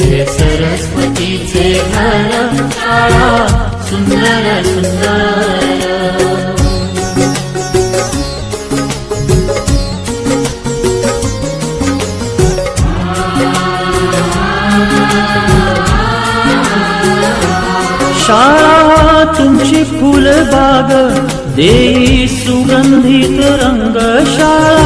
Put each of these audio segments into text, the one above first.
हे सरस्वतीचे घर शाळा सुंदर सुंदर. शाळा तुमची फुलबाग देई सुगंधित रंग शाळा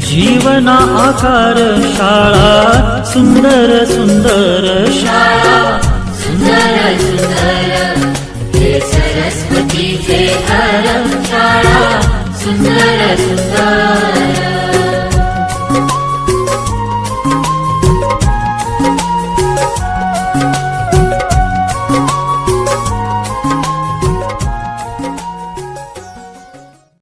जीवना आकार शाळा सुंदर सुंदर शाळा.